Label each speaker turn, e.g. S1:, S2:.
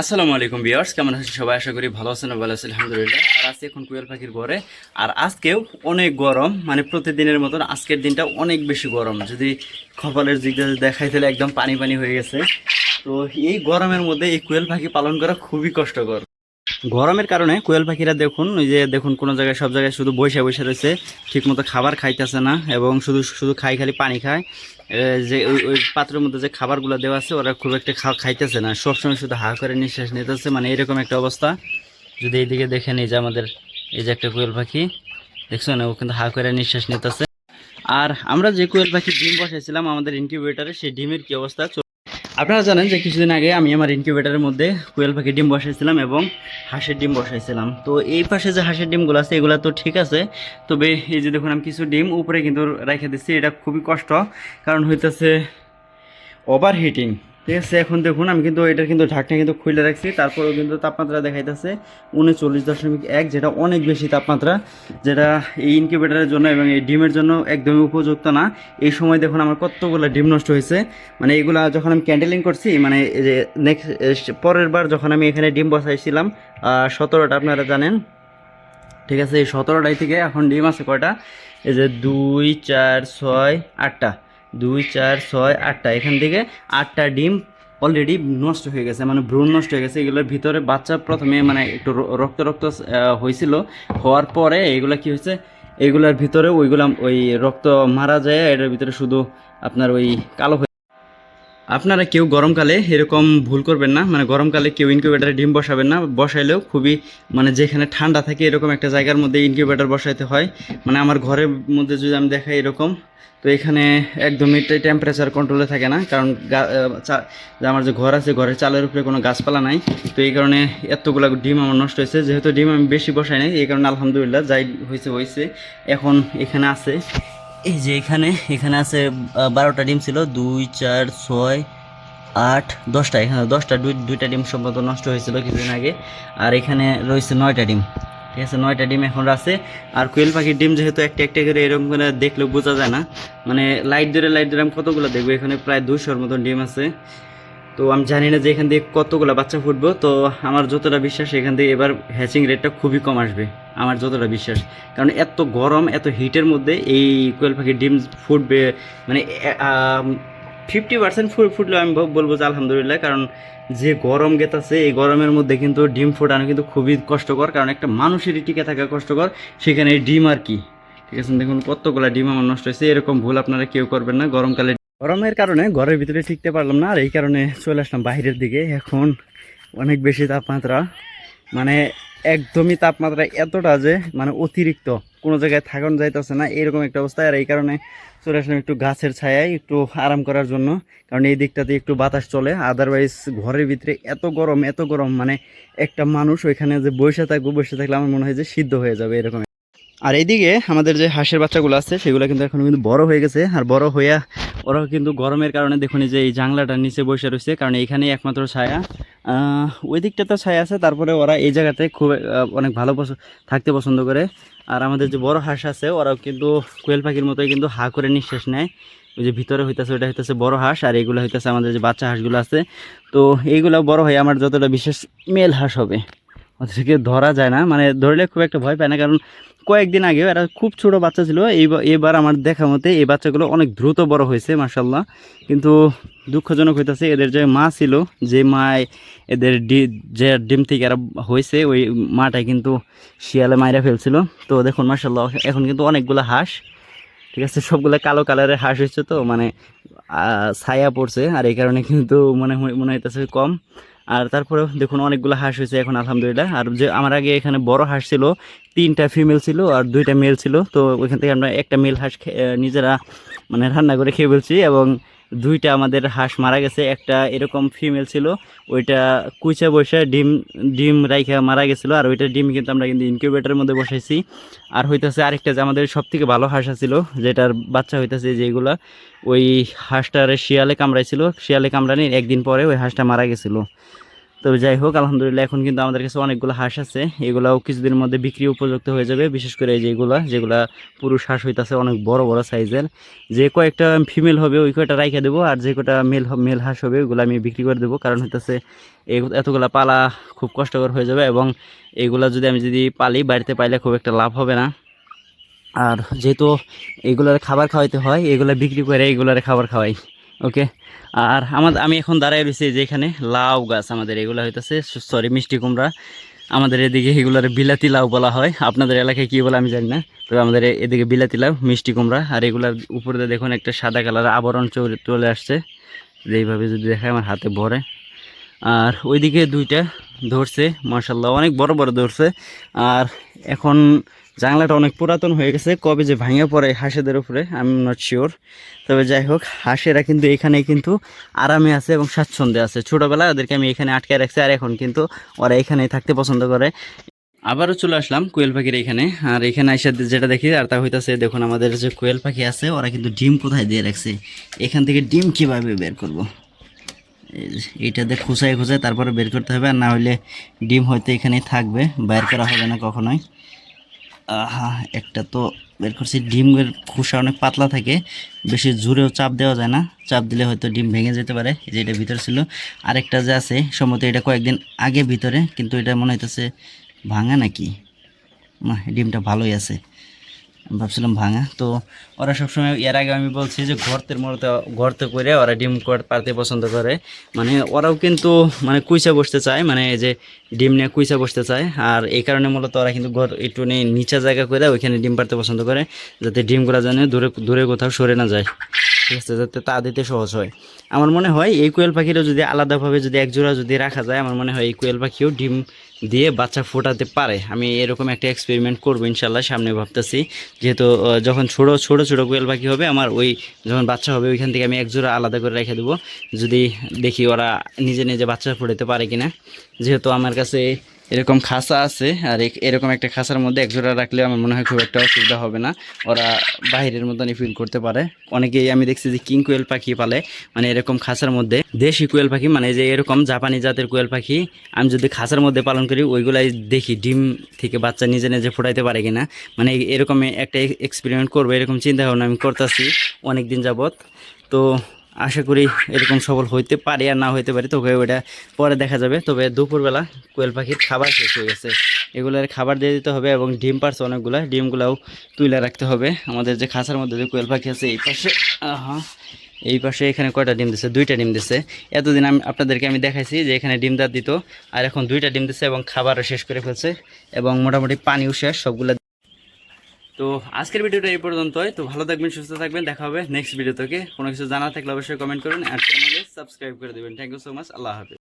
S1: আসসালামু আলাইকুম বিয়ার্স কেমন আছেন সবাই? আশা করি ভালো আছেন ভালো আছেন, আলহামদুলিল্লাহ। আর আজকে এখন কুয়েল পাখির ঘরে। আর আজকেও অনেক গরম মানে প্রতিদিনের মতন আজকের দিনটা অনেক বেশি গরম। যদি কপালের দিক দিয়ে দেখাই, তাহলে একদম পানি পানি হয়ে গেছে। তো এই গরমের মধ্যে এই কোয়েল পাখি পালন করা খুবই কষ্টকর। গরমের কারণে কোয়েল পাখিরা দেখুন, ওই যে দেখুন, কোনো জায়গায়, সব জায়গায় শুধু বসে বসে রয়েছে। ঠিকমতো খাবার খাইতেছে না এবং শুধু শুধু খাই খালি পানি খায়। যে ওই পাত্রের মধ্যে যে খাবারগুলো দেওয়া আছে, ওরা খুব একটা খাইতেছে না। সবসময় শুধু হা করে নিঃশ্বাস নিতেছে। মানে এরকম একটা অবস্থা। যদি এইদিকে দেখে নিই যে আমাদের, এই যে একটা কোয়েল পাখি দেখছ না ও কিন্তু হা করে নিঃশ্বাস নিতেছে। আর আমরা যে কোয়েল পাখি ডিম বসাইছিলাম আমাদের ইনকিউবেটারে সেই ডিমের কি অবস্থা? আপনারা জানেন যে কিছুদিন আগে আমি আমার ইনকিউবেটারের মধ্যে কুয়েল পাখি ডিম বসাইছিলাম এবং হাঁসের ডিম বসাইছিলাম। তো এই পাশে যে হাঁসের ডিমগুলো আছে, এগুলো তো ঠিক আছে। তবে এই যে দেখুন, আমি কিছু ডিম উপরে কিন্তু রেখে দিচ্ছি। এটা খুবই কষ্ট, কারণ হইতেছে ওভার হিটিং ঠিক আছে, এখন দেখুন, আমি কিন্তু এটার কিন্তু ঢাকনা কিন্তু খুলে রাখছি। তারপরেও কিন্তু তাপমাত্রা দেখাইতেছে উনচল্লিশ দশমিক এক, যেটা অনেক বেশি তাপমাত্রা, যেটা এই ইনকিউবেটারের জন্য এবং এই ডিমের জন্য একদমই উপযুক্ত না। এই সময় দেখুন, আমার কতগুলো ডিম নষ্ট হয়েছে। মানে এগুলা যখন আমি ক্যান্ডেলিং করছি মানে যে নেক্সট পরের বার যখন আমি এখানে ডিম বসাইছিলাম সতেরোটা আপনারা জানেন। ঠিক আছে, এই সতেরোটাই থেকে এখন ডিম আছে কয়টা? এই যে দুই, চার, ছয়, আটটা। দুই, চার, ছয়, আটটা। এখান থেকে আটটা ডিম অলরেডি নষ্ট হয়ে গেছে মানে ভ্রূণ নষ্ট হয়ে গেছে। এগুলোর ভিতরে বাচ্চা প্রথমে মানে একটু রক্ত রক্ত হয়েছিল। হওয়ার পরে এগুলো কি হয়েছে? এগুলার ভিতরে ওইগুলা, ওই রক্ত মারা যায়, এটার ভিতরে শুধু আপনার ওই কালো আপনারা কেউ গরমকালে এরকম ভুল করবেন না মানে গরমকালে কেউ ইনকিউবেটারে ডিম বসাবেন না, বসাইলেও খুবই মানে যেখানে ঠান্ডা থাকে এরকম একটা জায়গার মধ্যে ইনকিউবেটার বসাইতে হয়। মানে আমার ঘরের মধ্যে যদি আমি দেখাই এরকম, তো এখানে একদমই টেম্পারেচার কন্ট্রোলে থাকে না, কারণ আমার যে ঘর আছে, ঘরের চালের উপরে কোনো গাছপালা নাই। তো এই কারণে এতগুলো ডিম আমার নষ্ট হয়েছে। যেহেতু ডিম আমি বেশি বসাই নাই, এই কারণে আলহামদুলিল্লাহ, যাই হয়েছে হয়েছে। এখন এখানে আছে। এই যে এখানে এখানে আছে বারোটা ডিম ছিল, দুই, চার, ছয়, আট, দশটা। এখানে দশটা, দুই, দুইটা ডিম সম্ভবত নষ্ট হয়েছিল কিছুদিন আগে। আর এখানে রয়েছে নয়টা ডিম। ঠিক আছে, নয়টা ডিম এখন আছে। আর কোয়েল পাখির ডিম যেহেতু একটা একটা করে এরকম করে দেখলেও বোঝা যায় না মানে লাইট ধরে লাইট ধরে আমি কতগুলো দেখব? এখানে প্রায় দুশোর মতন ডিম আছে। তো আমি জানি না যে এখান থেকে কতগুলো বাচ্চা ফুটবো। তো আমার যতটা বিশ্বাস, এখান থেকে এবার হ্যাচিং রেটটা খুবই কম আসবে। আমার যতটা বিশ্বাস। কারণ এত গরম, এত হিটের মধ্যে এই কোয়েল পাখির ডিম ফুটবে মানে ফিফটি পার্সেন্ট ফুট ফুটলেও আমি বলব যে আলহামদুলিল্লাহ। কারণ যে গরম গেতাছে, এই গরমের মধ্যে কিন্তু ডিম ফোটানো কিন্তু খুবই কষ্টকর। কারণ একটা মানুষেরই টিকে থাকা কষ্টকর, সেখানে ডিম আর কি? ঠিক আছে, দেখুন কতগুলো ডিম আমার নষ্ট হয়েছে। এরকম ভুল আপনারা কেউ করবেন না। গরমকালে গরমের কারণে ঘরের ভিতরে টিকতে পারলাম না। আর এই কারণে চলে আসলাম বাইরের দিকে। এখন অনেক বেশি তাপমাত্রা। মানে একদমই তাপমাত্রা এতটা যে মানে অতিরিক্ত। কোনো জায়গায় থাকানো যাইতেছে না, এরকম একটা অবস্থা। আর এই কারণে চলে আসলাম একটু গাছের ছায়ায়, একটু আরাম করার জন্য। কারণ এই দিকটাতে একটু বাতাস চলে। আদারওয়াইজ ঘরের ভিতরে এত গরম এত গরম মানে একটা মানুষ ওইখানে যে বসে থাকব, বসে থাকলে আমার মনে হয় যে সিদ্ধ হয়ে যাবে এরকম আর এইদিকে আমাদের যে হাঁসের বাচ্চাগুলো আছে, সেগুলো কিন্তু এখন কিন্তু বড় হয়ে গেছে। আর বড় হইয়া ওরাও কিন্তু গরমের কারণে দেখুন যে এই জাংলাটার নিচে বসে রয়েছে, কারণ এইখানেই একমাত্র ছায়া। ওই দিকটা তো ছায়া আছে, তারপরে ওরা এই জায়গাতে খুব অনেক ভালো থাকতে পছন্দ করে। আর আমাদের যে বড় হাঁস আছে, ওরাও কিন্তু কোয়েল পাখির মতোই কিন্তু হা করে নিঃশ্বাস নেয়। ওই যে ভিতরে হইতেছে ওটা হইতেছে বড় হাঁস, আর এইগুলো হইতেছে আমাদের যে বাচ্চা হাঁসগুলো আছে। তো এইগুলো বড় হয়ে আমার যতটা বিশেষ মেল হাঁস হবে। ওদেরকে ধরা যায় না। মানে ধরলে খুব একটা ভয় পায় না, কারণ কয়েকদিন আগে এরা খুব ছোট বাচ্চা ছিল। এবার আমার দেখা মতে এই বাচ্চাগুলো অনেক দ্রুত বড় হয়েছে মার্শাল্লাহ কিন্তু দুঃখজনক হইতেছে, এদের যে মা ছিল, যে মা এদের ডি, যে ডিম থেকে এরা হয়েছে, ওই মাটাই কিন্তু শিয়ালে মাইরা ফেলছিল। তো দেখুন মার্শাল্লাহ এখন কিন্তু অনেকগুলো হাঁস, ঠিক আছে? সবগুলো কালো কালারের হাঁস হয়েছে তো মানে ছায়া পড়ছে, আর এই কারণে কিন্তু মনে মনে হইতেছে কম। আর তারপরে দেখুন অনেকগুলো হাঁস হয়েছে এখন, আলহামদুলিল্লাহ। আর যে আমার আগে এখানে বড় হাঁস ছিল, তিনটা ফিমেল ছিল আর দুইটা মেল ছিল। তো ওইখান থেকে আমরা একটা মেল হাঁস নিজেরা মানে রান্না করে খেয়ে ফেলছি এবং দুইটা আমাদের হাঁস মারা গেছে, একটা এরকম ফিমেল ছিল, ওইটা কুইচা বসে ডিম ডিম রাইখা মারা গেছিল, আর ওইটা ডিম কিন্তু আমরা কিন্তু ইনকিউবেটারের মধ্যে বসাইছি। আর হইতেছে আরেকটা যে আমাদের সব থেকে ভালো হাঁস ছিল যেটার বাচ্চা হইতেছে যেগুলা ওই হাঁসটার শিয়ালে কামড়াইছিল। শিয়ালে কামড়ানি, একদিন পরে ওই হাঁসটা মারা গেছিল। তবে যাই হোক, আলহামদুলিল্লাহ এখন কিন্তু আমাদের কাছে অনেকগুলো হাঁস আছে। এগুলাও কিছুদিনের মধ্যে বিক্রি উপযুক্ত হয়ে যাবে। বিশেষ করে এই যেগুলা যেগুলা পুরুষ হাঁস হইতাছে অনেক বড় বড় সাইজের। যে কয়েকটা ফিমেল হবে, ওই কয়টা রাইখে দেবো। আর যে কয়টা মেল মেল হাঁস হবে ওগুলো আমি বিক্রি করে দেবো। কারণ হইতাছে এতগুলা পালা খুব কষ্টকর হয়ে যাবে এবং এগুলা যদি আমি যদি পালি, বাড়িতে পাইলে খুব একটা লাভ হবে না। আর যেহেতু এগুলার খাবার খাওয়াইতে হয়, এগুলা বিক্রি করে এগুলার খাবার খাওয়াই। ওকে? আর আমাদের আমি এখন দাঁড়ায় রয়েছি যে এখানে লাউ গাছ আমাদের এগুলো হইতেছে। সরি মিষ্টি কুমড়া। আমাদের এদিকে এগুলার বিলাতি লাউ বলা হয়। আপনাদের এলাকায় কী বলে আমি জানি না। তবে আমাদের এদিকে বিলাতি লাউ, মিষ্টি কুমড়া আর এগুলার উপরে দেখুন একটা সাদা কালার আবরণ চলে আসছে। যে এইভাবে যদি দেখায় আমার হাতে ভরে। আর ওইদিকে দুইটা ধরছে মার্শাল্লাহ অনেক বড় বড় ধরছে। আর এখন জানলাটা অনেক পুরাতন হয়ে গেছে, কবে যে ভাঙে পড়ে হাঁসেদের উপরে আমি নট শিওর তবে যাই হোক, হাঁসেরা কিন্তু এখানে কিন্তু আরামে আছে এবং স্বাচ্ছন্দ্যে আছে। ছোটোবেলায় ওদেরকে আমি এখানে আটকে রাখছি, আর এখন কিন্তু ওরা এখানেই থাকতে পছন্দ করে। আবারও চলে আসলাম কোয়েল পাখির এখানে, আর এখানে এসে যেটা দেখি, আর তা হইতাছে, দেখুন আমাদের যে কোয়েল পাখি আছে, ওরা কিন্তু ডিম কোথায় দিয়ে রাখছে? এখান থেকে ডিম কীভাবে বের করব। এইটাতে খুঁচায় খুঁচায় তারপরে বের করতে হবে, আর না হলে ডিম হয়তো এখানেই থাকবে, বের করা হবে না কখনোই। আহা, একটা তো বের করছি। ডিমের খোসা অনেক পাতলা থাকে, বেশি জোরেও চাপ দেওয়া যায় না। চাপ দিলে হয়তো ডিম ভেঙে যেতে পারে যে এটা ভিতরে ছিল। আরেকটা যে আছে, সম্ভবত এটা কয়েকদিন আগে ভিতরে, কিন্তু এটা মনে হইতেছে ভাঙা নাকি? না ডিমটা ভালোই আছে। ভাবছিলাম ভাঙা। তো ওরা সবসময় এর আগে আমি বলছি যে গর্তের মতো গর্ত করে ওরা ডিম পারতে পছন্দ করে। মানে ওরাও কিন্তু মানে কুইচা বসতে চায় মানে যে ডিম নিয়ে কুইচা বসতে চায়। আর এই কারণে মূলত ওরা কিন্তু ঘর একটু নিয়ে নিচা জায়গা করে ওইখানে ডিম পারতে পছন্দ করে, যাতে ডিমগুলো যেন দূরে দূরে কোথাও সরে না যায়। ঠিক আছে? যাতে তা দিতে সহজ হয়। আমার মনে হয় এই কোয়েল পাখিরও যদি আলাদাভাবে যদি একজোড়া যদি রাখা যায়, আমার মনে হয় এই কোয়েল পাখিও ডিম দিয়ে বাচ্চা ফোটাতে পারে। আমি এরকম একটা এক্সপেরিমেন্ট করব ইনশাল্লাহ সামনে ভাবতেছি। যেহেতু যখন ছোটো ছোটো ছোটো কোয়েল পাখি হবে, আমার ওই যখন বাচ্চা হবে, ওইখান থেকে আমি একজোড়া আলাদা করে রেখে দেবো। যদি দেখি ওরা নিজে নিজে বাচ্চা ফোটাতে পারে কিনা। যেহেতু আমার কাছে এরকম খাঁচা আছে আর এরকম একটা খাঁচার মধ্যে একজোড়া রাখলে আমার মনে হয় খুব একটা অসুবিধা হবে না। ওরা বাইরের মতনই ফিল করতে পারে। অনেকেই আমি দেখছি যে কিং কোয়েল পাখি পালে মানে এরকম খাঁচার মধ্যে। দেশি কোয়েল পাখি মানে যে এরকম জাপানি জাতের কোয়েল পাখি, আমি যদি খাঁচার মধ্যে পালন করি, ওইগুলাই দেখি, ডিম থেকে বাচ্চা নিজে নিজে ফোটাইতে পারে কিনা। মানে এরকম একটা এক্সপেরিমেন্ট করব, এরকম চিন্তা ভাবনা আমি করতেছি অনেক দিন যাবত তো আশা করি এরকম সফল হইতে পারে আর না হইতে পারে, তবে ওইটা পরে দেখা যাবে। তবে দুপুরবেলা কোয়েল পাখির খাবার শেষ হয়ে গেছে। এগুলোর খাবার দিয়ে দিতে হবে এবং ডিম পারছে অনেকগুলা, ডিমগুলাও তুলে রাখতে হবে। আমাদের যে খাঁচার মধ্যে যে কোয়েল পাখি আছে, এই পাশে, আহা, এই পাশে এখানে কয়টা ডিম দিছে? দুইটা ডিম দিছে। এতদিন আমি আপনাদেরকে আমি দেখাইছি যে এখানে ডিম দাঁত দিত, আর এখন দুইটা ডিম দিছে এবং খাবারও শেষ করে ফেলছে এবং মোটামুটি পানিও শেষ, সবগুলা তো আজকের ভিডিওটা এই পর্যন্তই। তো ভালো থাকবেন, সুস্থ থাকবেন। দেখা হবে নেক্সট ভিডিও থেকে কোনো কিছু জানা থাকলে অবশ্যই কমেন্ট করুন আর চ্যানেলে সাবস্ক্রাইব করে দেবেন। থ্যাংক ইউ সো মাচ আল্লাহ হাফিজ।